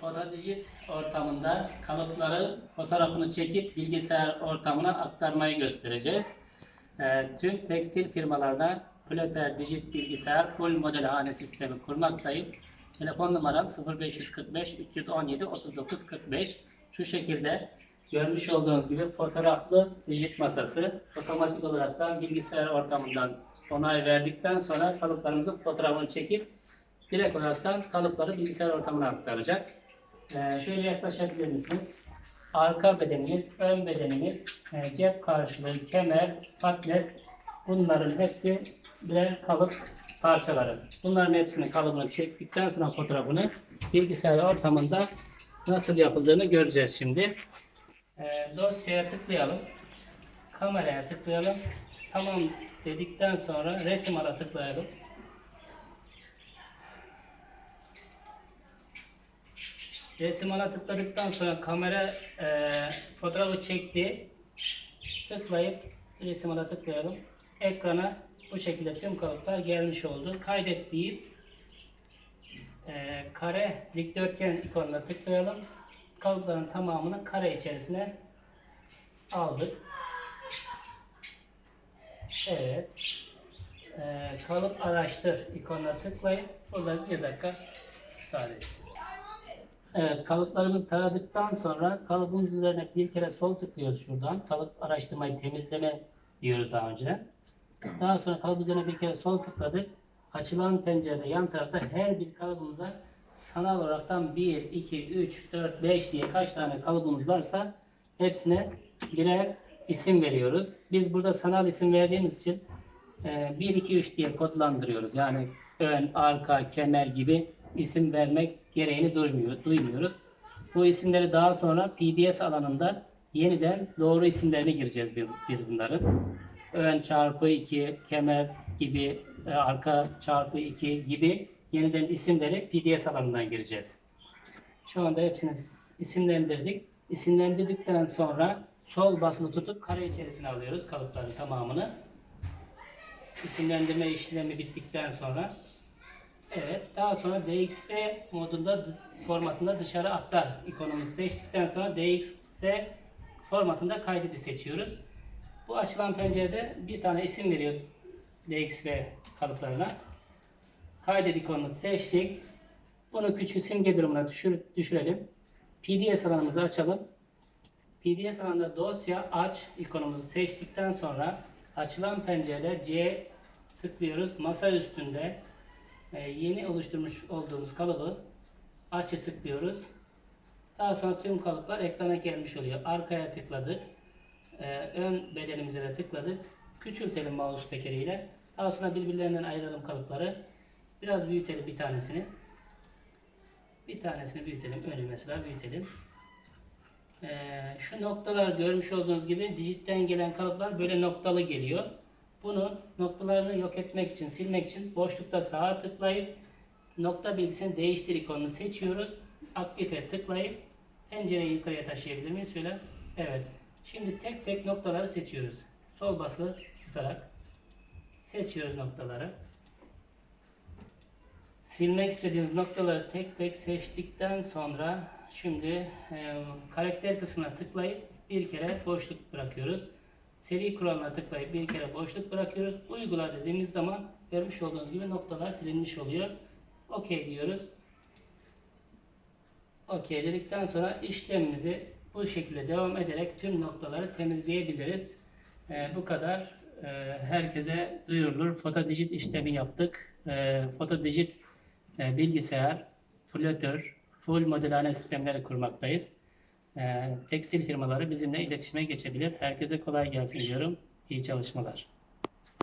Fotodijit ortamında kalıpları fotoğrafını çekip bilgisayar ortamına aktarmayı göstereceğiz. Ee, tüm tekstil firmalarına Flöter Digit bilgisayar full modelhane sistemi kurmaktayım. Telefon numaram 0545 317 39 45. Şu şekilde görmüş olduğunuz gibi fotoğraflı dijit masası otomatik olarak bilgisayar ortamından onay verdikten sonra kalıplarımızın fotoğrafını çekip direkt olaraktan kalıpları bilgisayar ortamına aktaracak. Ee, şöyle yaklaşabilir misiniz? Arka bedenimiz, ön bedenimiz, e, cep karşılığı, kemer, patlet bunların hepsi birer kalıp parçaları. Bunların hepsini kalıbını çektikten sonra fotoğrafını bilgisayar ortamında nasıl yapıldığını göreceğiz şimdi. Ee, dosyaya tıklayalım. Kameraya tıklayalım. Tamam dedikten sonra resim ala tıklayalım. Resim ana tıkladıktan sonra kamera e, fotoğrafı çekti. Tıklayıp resim ana tıklayalım. Ekrana bu şekilde tüm kalıplar gelmiş oldu. Kaydet deyip e, kare dikdörtgen ikonuna tıklayalım. Kalıpların tamamını kare içerisine aldık. Evet. E, kalıp araştır ikonuna tıklayıp burada bir dakika müsaade edin. Evet, kalıplarımızı taradıktan sonra kalıbımız üzerine bir kere sol tıklıyoruz şuradan. Kalıp araştırmayı temizleme diyoruz daha önceden. Daha sonra kalıp üzerine bir kere sol tıkladık. Açılan pencerede yan tarafta her bir kalıbımıza sanal olaraktan 1, 2, 3, 4, 5 diye kaç tane kalıbımız varsa hepsine birer isim veriyoruz. Biz burada sanal isim verdiğimiz için e, 1, 2, 3 diye kodlandırıyoruz. Yani ön, arka, kemer gibi isim vermek gereğini duymuyor, duymuyoruz. Bu isimleri daha sonra PDS alanında yeniden doğru isimlerini gireceğiz bi- biz bunları. Ön çarpı 2, kemer gibi, e, arka çarpı 2 gibi yeniden isimleri PDS alanından gireceğiz. Şu anda hepsini isimlendirdik. İsimlendirdikten sonra sol basılı tutup kare içerisine alıyoruz kalıpların tamamını. İsimlendirme işlemi bittikten sonra Evet. Daha sonra DXF modunda formatında dışarı aktar ikonumuzu seçtikten sonra DXF formatında kaydedi seçiyoruz. Bu açılan pencerede bir tane isim veriyoruz DXF kalıplarına. Kaydet ikonunu seçtik. Bunu küçük simge durumuna düşür, düşürelim. PDS alanımızı açalım. PDS alanında dosya aç ikonumuzu seçtikten sonra açılan pencerede C tıklıyoruz. Masa üstünde yeni oluşturmuş olduğumuz kalıbı açı tıklıyoruz. Daha sonra tüm kalıplar ekrana gelmiş oluyor. Arkaya tıkladık. E, ön bedenimize de tıkladık. Küçültelim mouse tekeriyle. Daha sonra birbirlerinden ayıralım kalıpları. Biraz büyütelim bir tanesini. Bir tanesini büyütelim. Önü mesela büyütelim. Ee, şu noktalar görmüş olduğunuz gibi dijitten gelen kalıplar böyle noktalı geliyor. Bunu noktalarını yok etmek için, silmek için boşlukta sağa tıklayıp nokta bilgisini değiştir ikonunu seçiyoruz. Aktife tıklayıp pencereyi yukarıya taşıyabilir miyiz? Şöyle. Evet. Şimdi tek tek noktaları seçiyoruz. Sol basılı tutarak seçiyoruz noktaları. Silmek istediğimiz noktaları tek tek seçtikten sonra şimdi e, karakter kısmına tıklayıp bir kere boşluk bırakıyoruz. Seri kuralına tıklayıp bir kere boşluk bırakıyoruz. Uygula dediğimiz zaman görmüş olduğunuz gibi noktalar silinmiş oluyor. OK diyoruz. OK dedikten sonra işlemimizi bu şekilde devam ederek tüm noktaları temizleyebiliriz. Ee, bu kadar. Ee, herkese duyurulur. Fotodijit işlemi yaptık. Ee, Fotodijit e, bilgisayar, flötür, full modelhane sistemleri kurmaktayız. Ee, tekstil firmaları bizimle iletişime geçebilir. Herkese kolay gelsin diyorum. İyi çalışmalar.